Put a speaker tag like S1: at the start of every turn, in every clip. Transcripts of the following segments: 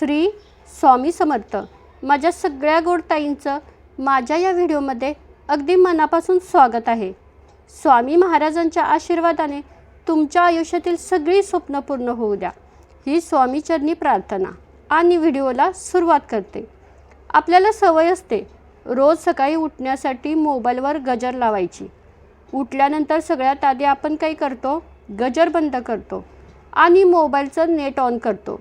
S1: श्री स्वामी समर्थ. माझ्या सगळ्या गोडताईंचं माझ्या या व्हिडिओमध्ये अगदी मनापासून स्वागत आहे. स्वामी महाराजांच्या आशीर्वादाने तुमच्या आयुष्यातील सगळी स्वप्न पूर्ण होऊ द्या. ही स्वामीचरणी प्रार्थना आणि व्हिडिओला सुरुवात करते. आपल्याला सवय असते रोज सकाळी उठण्यासाठी मोबाईलवर गजर लावायची. उठल्यानंतर सगळ्यात आधी आपण काय करतो? गजर बंद करतो आणि मोबाईलचं नेट ऑन करतो.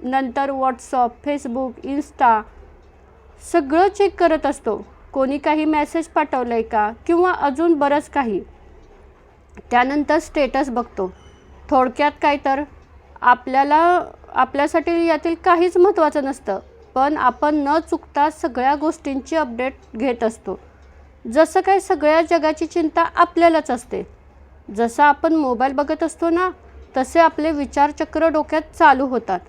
S1: नंतर व्हॉट्सअप फेसबुक इन्स्टा सगळं चेक करत असतो. कोणी काही मेसेज पाठवलं आहे का? किंवा अजून बरंच काही. त्यानंतर स्टेटस बघतो. थोडक्यात काय तर आपल्याला आपल्यासाठी यातील काहीच महत्त्वाचं नसतं. पण आपण न चुकता सगळ्या गोष्टींची अपडेट घेत असतो. जसं काय सगळ्या जगाची चिंता आपल्यालाच असते. जसं आपण मोबाईल बघत असतो ना तसे आपले विचारचक्र डोक्यात चालू होतात.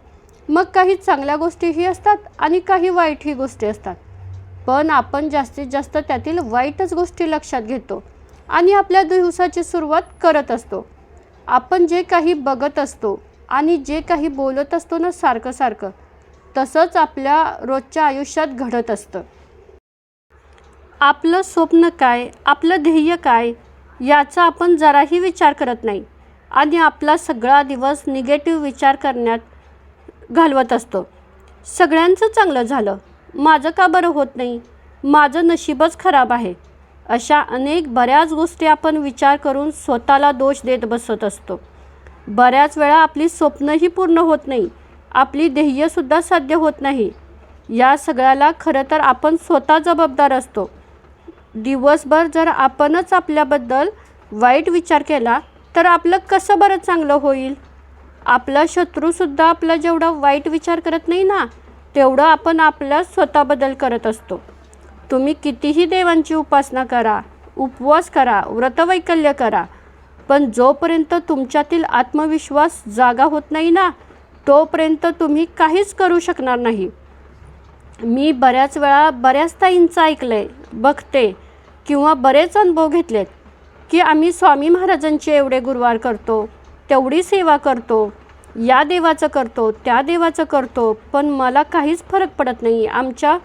S1: मग काही चांगल्या गोष्टीही असतात आणि काही वाईटही गोष्टी असतात. पण आपण जास्तीत जास्त त्यातील वाईटच गोष्टी लक्षात घेतो आणि आपल्या दिवसाची सुरुवात करत असतो. आपण जे काही बघत असतो आणि जे काही बोलत असतो ना सारखं सारखं तसंच आपल्या रोजच्या आयुष्यात घडत असतं. आपलं स्वप्न काय आपलं ध्येय काय याचा आपण जराही विचार करत नाही आणि आपला सगळा दिवस निगेटिव्ह विचार करण्यात घालवत असतो. सगळ्यांचं चांगलं झालं. माझं का बरं होत नाही? माझं नशीबच खराब आहे. अशा अनेक बऱ्याच गोष्टी आपण विचार करून स्वतःला दोष देत बसत असतो. बऱ्याच वेळा आपली स्वप्नही पूर्ण होत नाही. आपली ध्येयसुद्धा साध्य होत नाही. या सगळ्याला खरं तर आपण स्वतः जबाबदार असतो. दिवसभर जर आपणच आपल्याबद्दल वाईट विचार केला तर आपलं कसं बरं चांगलं होईल? आपला शत्रूसुद्धा आपला जेवढा वाईट विचार करत नाही ना तेवढं आपण आपल्या स्वतःबद्दल करत असतो. तुम्ही कितीही देवांची उपासना करा उपवास करा व्रतवैकल्य करा पण जोपर्यंत तुमच्यातील आत्मविश्वास जागा होत नाही ना तोपर्यंत तुम्ही काहीच करू शकणार नाही. मी बऱ्याच वेळा बऱ्याच ताईंचं ऐकलं आहे बघते किंवा बरेच अनुभव घेतलेत की आम्ही स्वामी महाराजांचे एवढे गुरुवार करतो तेवढी सेवा करतो या देवाचं करतो त्या देवाचं करतो पण मला काहीच फरक पडत नाही. आमच्या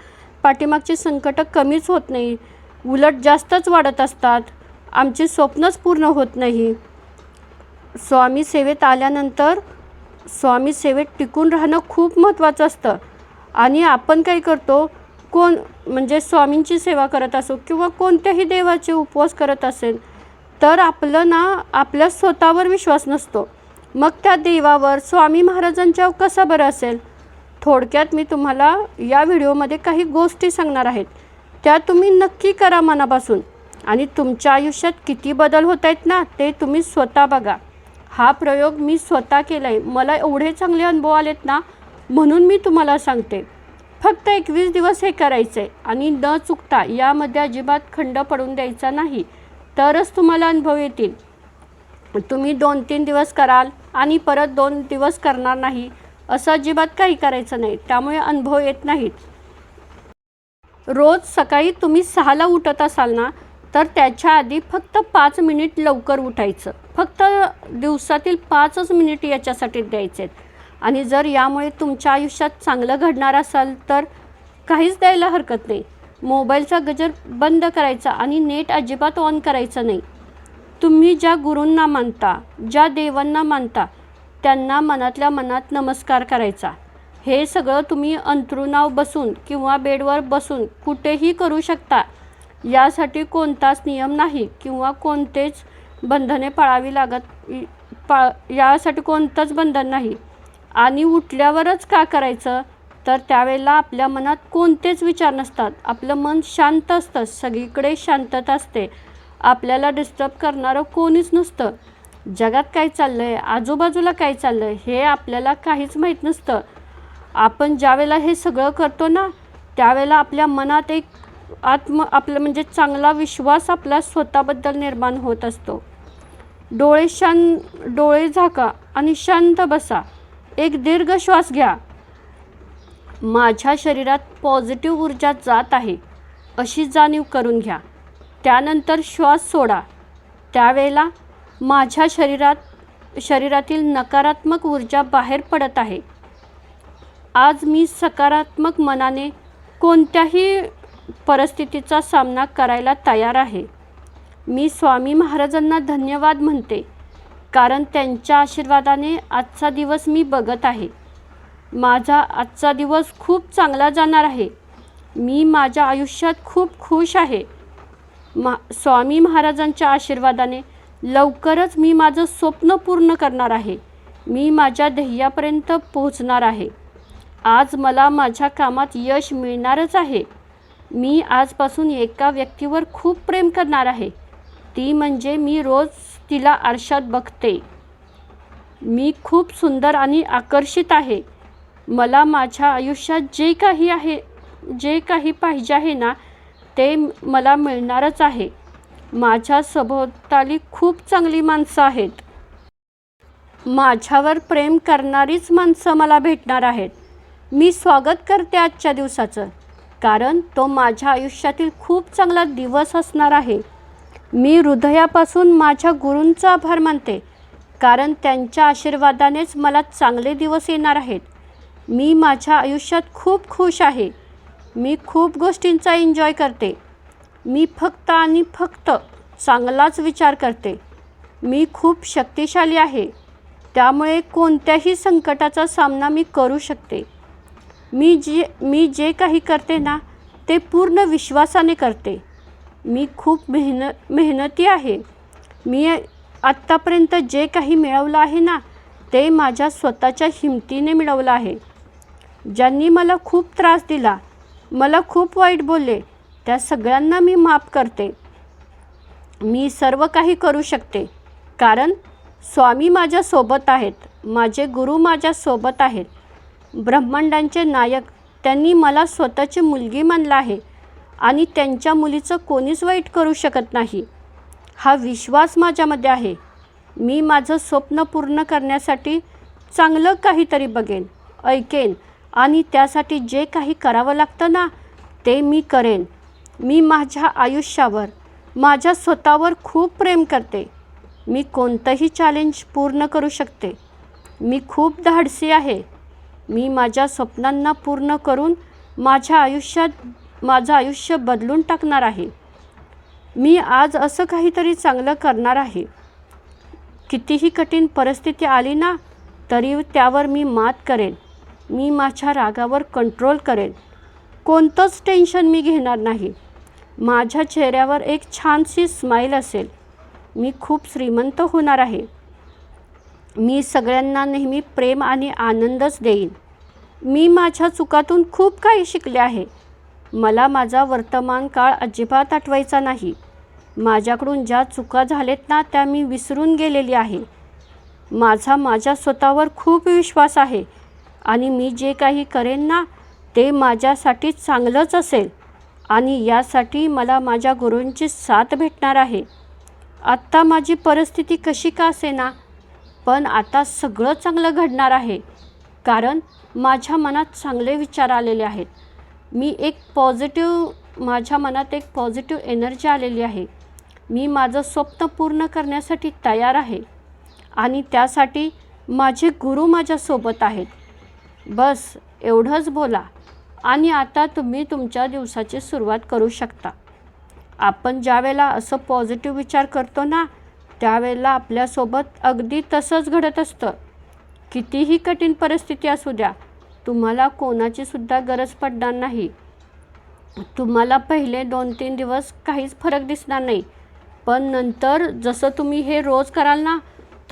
S1: पाठीमागची संकटं कमीच होत नाही. उलट जास्तच वाढत असतात. आमची स्वप्नच पूर्ण होत नाही. स्वामी सेवेत आल्यानंतर स्वामी सेवेत टिकून राहणं खूप महत्त्वाचं असतं. आणि आपण काय करतो कोण म्हणजे स्वामींची सेवा करत असो किंवा कोणत्याही देवाचे उपवास करत असेल तर आपलं ना आपल्या स्वतःवर विश्वास नसतो. मग त्या देवावर स्वामी महाराजांच्यावर कसा बरं असेल? थोडक्यात मी तुम्हाला या व्हिडिओमध्ये काही गोष्टी सांगणार आहेत. त्या तुम्ही नक्की करा मनापासून. आणि तुमच्या आयुष्यात किती बदल होत आहेत ना ते तुम्ही स्वतः बघा. हा प्रयोग मी स्वतः केला आहे मला एवढे चांगले अनुभव आलेत ना म्हणून मी तुम्हाला सांगते. फक्त एकवीस दिवस हे करायचं आहे आणि न चुकता यामध्ये अजिबात खंड पडून द्यायचा नाही. तरच तुम्हाला अनुभव येतील. तुम्ही दोन तीन दिवस कराल आणि परत दोन दिवस करणार नाही असं अजिबात काही करायचं नाही. त्यामुळे अनुभव येत नाहीत. रोज सकाळी तुम्ही सहाला उठत असाल ना तर त्याच्या आधी फक्त पाच मिनिट लवकर उठायचं. फक्त दिवसातील पाचच मिनिट याच्यासाठी द्यायचे. आहेत आणि जर यामुळे तुमच्या आयुष्यात चांगलं घडणार असाल तर काहीच द्यायला हरकत नाही. मोबाईलचा गजर बंद करायचा आणि नेट अजिबात ऑन करायचं नाही. तुम्ही ज्या गुरूंना मानता ज्या देवांना मानता त्यांना मनातल्या मनात नमस्कार करायचा. हे सगळं तुम्ही अंथरुणाव बसून किंवा बेडवर बसून कुठेही करू शकता. यासाठी कोणताच नियम नाही किंवा कोणतेच बंधने पाळावी लागत पा यासाठी कोणतंच बंधन नाही. आणि उठल्यावरच का करायचं? तर त्यावेळेला आपल्या मनात कोणतेच विचार नसतात. आपलं मन शांत असतं. सगळीकडे शांतता असते. आपल्याला डिस्टर्ब करणारं कोणीच नसतं. जगात काय चाललं आहे आजूबाजूला काय चाललं आहे हे आपल्याला काहीच माहीत नसतं. आपण ज्यावेळेला हे सगळं करतो ना त्यावेळेला आपल्या मनात एक आत्म आपलं म्हणजे चांगला विश्वास आपला स्वतःबद्दल निर्माण होत असतो. डोळे शांत डोळे झाका आणि शांत बसा. एक दीर्घ श्वास घ्या. माझ्या शरीरात पॉझिटिव्ह ऊर्जा जात आहे. अशी जाणीव करून घ्या. त्यानंतर श्वास सोडा. त्यावेळेला माझ्या शरीरात शरीरातील नकारात्मक ऊर्जा बाहेर पडत आहे. आज मी सकारात्मक मनाने कोणत्याही परिस्थितीचा सामना करायला तयार आहे. मी स्वामी महाराजांना धन्यवाद म्हणते कारण त्यांच्या आशीर्वादाने आजचा दिवस मी बघत आहे. माझा आजचा दिवस खूप चांगला जाणार आहे. मी माझ्या आयुष्यात खूप खुश आहे. मा स्वामी महाराजांच्या आशीर्वादाने लवकरच मी माझं स्वप्न पूर्ण करणार आहे. मी माझ्या ध्येयापर्यंत पोहोचणार आहे. आज मला माझ्या कामात यश मिळणारच आहे. मी आजपासून एका व्यक्तीवर खूप प्रेम करणार आहे. ती म्हणजे मी रोज तिला आरशात बघते. मी खूप सुंदर आणि आकर्षित आहे. मला माझ्या आयुष्यात जे काही आहे जे काही पाहिजे आहे ना ते मला मिळणारच आहे. माझ्या सभोवताली खूप चांगली माणसं आहेत. माझ्यावर प्रेम करणारीच माणसं मला भेटणार आहेत. मी स्वागत करते आजच्या दिवसाचं. कारण तो माझ्या आयुष्यातील खूप चांगला दिवस असणार आहे. मी हृदयापासून माझ्या गुरूंचा आभार मानते. कारण त्यांच्या आशीर्वादानेच मला चांगले दिवस येणार आहेत. मी माझ्या आयुष्यात खूप खुश आहे. मी खूप गोष्टींचा एन्जॉय करते. मी फक्त आणि फक्त चांगलाच विचार करते. मी खूप शक्तिशाली आहे. त्यामुळे कोणत्याही संकटाचा सामना मी करू शकते. मी जे मी जे काही करते ना ते पूर्ण विश्वासाने करते. मी खूप मेहन मेहनती आहे. मी आत्तापर्यंत जे काही मिळवलं आहे ना ते माझ्या स्वतःच्या हिमतीने मिळवलं आहे. ज्यांनी मला खूप त्रास दिला मला खूप वाईट बोलले. त्या सगळ्यांना मी माफ करते. मी सर्व काही करू शकते. कारण स्वामी माझ्यासोबत आहेत. माझे गुरु माझ्यासोबत आहेत. ब्रह्मांडांचे नायक त्यांनी मला स्वतःची मुलगी मानला आहे आणि त्यांच्या मुलीचं कोणीच वाईट करू शकत नाही. हा विश्वास माझ्यामध्ये आहे. मी माझं स्वप्न पूर्ण करण्यासाठी चांगलं काहीतरी बघेन ऐकेन आणि त्यासाठी जे काही करावं लागतं ना ते मी करेन. मी माझ्या आयुष्यावर माझ्या स्वतःवर खूप प्रेम करते. मी कोणतंही चॅलेंज पूर्ण करू शकते. मी खूप धाडसी आहे. मी माझ्या स्वप्नांना पूर्ण करून माझ्या आयुष्यात माझं आयुष्य बदलून टाकणार आहे. मी आज असं काहीतरी चांगलं करणार आहे. कितीही कठीण परिस्थिती आली ना तरी त्यावर मी मात करेन. मी माझ्या रागावर कंट्रोल करेन. कोणतंच टेन्शन मी घेणार नाही. माझ्या चेहऱ्यावर एक छानशी स्माईल असेल. मी खूप श्रीमंत होणार आहे. मी सगळ्यांना नेहमी प्रेम आणि आनंदच देईन. मी माझ्या चुकातून खूप काही शिकले आहे. मला माझा वर्तमान काळ अजिबात आठवायचा नाही. माझ्याकडून ज्या चुका झालेत ना त्या मी विसरून गेलेली आहे. माझा माझ्या स्वतःवर खूप विश्वास आहे. आणि मी जे काही करेन ना ते माझ्यासाठी चांगलंच असेल. आणि यासाठी मला माझ्या गुरूंची साथ भेटणार आहे. आत्ता माझी परिस्थिती कशी का असेना? पण आता सगळं चांगलं घडणार आहे. कारण माझ्या मनात चांगले विचार आलेले आहेत. मी एक पॉझिटिव्ह माझ्या मनात एक पॉझिटिव्ह एनर्जी आलेली आहे. मी माझं स्वप्न पूर्ण करण्यासाठी तयार आहे. आणि त्यासाठी माझे गुरु माझ्यासोबत आहेत. बस एवढंच बोला. आणि आता तुम्ही तुमच्या दिवसाची सुरुवात करू शकता. आपण ज्यावेळेला असं पॉझिटिव्ह विचार करतो ना त्यावेळेला आपल्यासोबत अगदी तसंच घडत असतं. कितीही कठीण परिस्थिती असू द्या तुम्हाला कोणाची सुद्धा गरज पडणार नाही. तुम्हाला पहिले दोन तीन दिवस काहीच फरक दिसणार नाही. पण नंतर जसं तुम्ही हे रोज कराल ना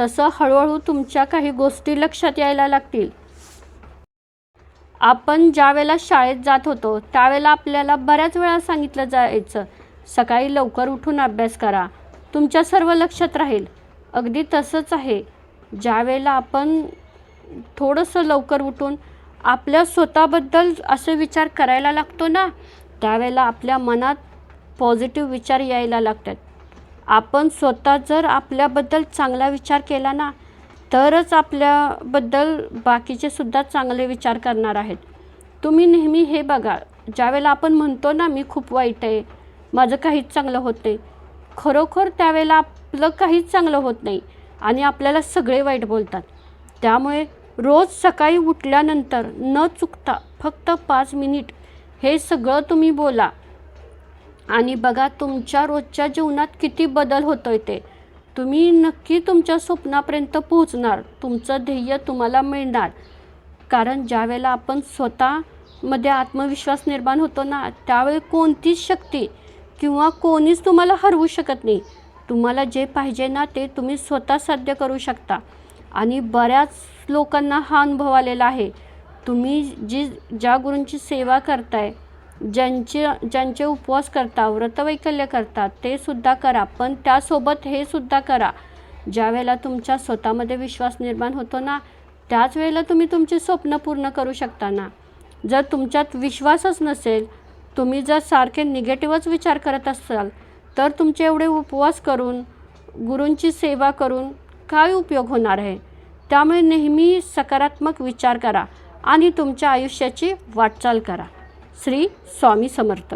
S1: तसं हळूहळू तुमच्या काही गोष्टी लक्षात यायला लागतील. आपण ज्या वेळेला शाळेत जात होतो त्यावेळेला आपल्याला बऱ्याच वेळा सांगितलं जायचं सकाळी लवकर उठून अभ्यास करा. तुमच्या सर्व लक्षात राहील. अगदी तसंच आहे. ज्या वेळेला आपण थोडंसं लवकर उठून आपल्या स्वतःबद्दल असे विचार करायला लागतो ना त्यावेळेला आपल्या मनात पॉझिटिव्ह विचार यायला लागतात. आपण स्वतः जर आपल्याबद्दल चांगला विचार केला ना तरच आपल्याबद्दल बाकीचे सुद्धा चांगले विचार करणार आहेत. तुम्ही नेहमी हे बघा ज्यावेळेला आपण म्हणतो ना मी खूप वाईट आहे माझं काहीच चांगलं होत नाही. खरोखर त्यावेळेला आपलं काहीच चांगलं होत नाही आणि आपल्याला सगळे वाईट बोलतात. त्यामुळे रोज सकाळी उठल्यानंतर न चुकता फक्त पाच मिनिट हे सगळं तुम्ही बोला. आणि बघा तुमच्या रोजच्या जीवनात किती बदल होतो आहे ते. तुम्ही नक्की तुमच्या स्वप्नापर्यंत पोहोचणार. तुमचं ध्येय तुम्हाला मिळणार. कारण ज्यावेळेला आपण स्वतःमध्ये आत्मविश्वास निर्माण होतो ना त्यावेळी कोणतीच शक्ती किंवा कोणीच तुम्हाला हरवू शकत नाही. तुम्हाला जे पाहिजे ना ते तुम्ही स्वतः साध्य करू शकता. आणि बऱ्याच लोकांना हा अनुभव आलेला आहे. तुम्ही जी ज्या गुरूंची सेवा करताय ज्यांचे ज्यांचे उपवास करता व्रतवैकल्य करतात ते सुद्धा करा. पण त्यासोबत हे सुद्धा करा. ज्या वेळेला तुमच्या स्वतःमध्ये विश्वास निर्माण होतो ना त्याच वेळेला तुम्ही तुमची स्वप्न पूर्ण करू शकता ना. जर तुमच्यात विश्वासच नसेल तुम्ही जर सारखे निगेटिव्हच विचार करत असाल तर तुमचे एवढे उपवास करून गुरूंची सेवा करून काय उपयोग होणार आहे? त्यामुळे नेहमी सकारात्मक विचार करा आणि तुमच्या आयुष्याची वाटचाल करा. श्री स्वामी समर्थ.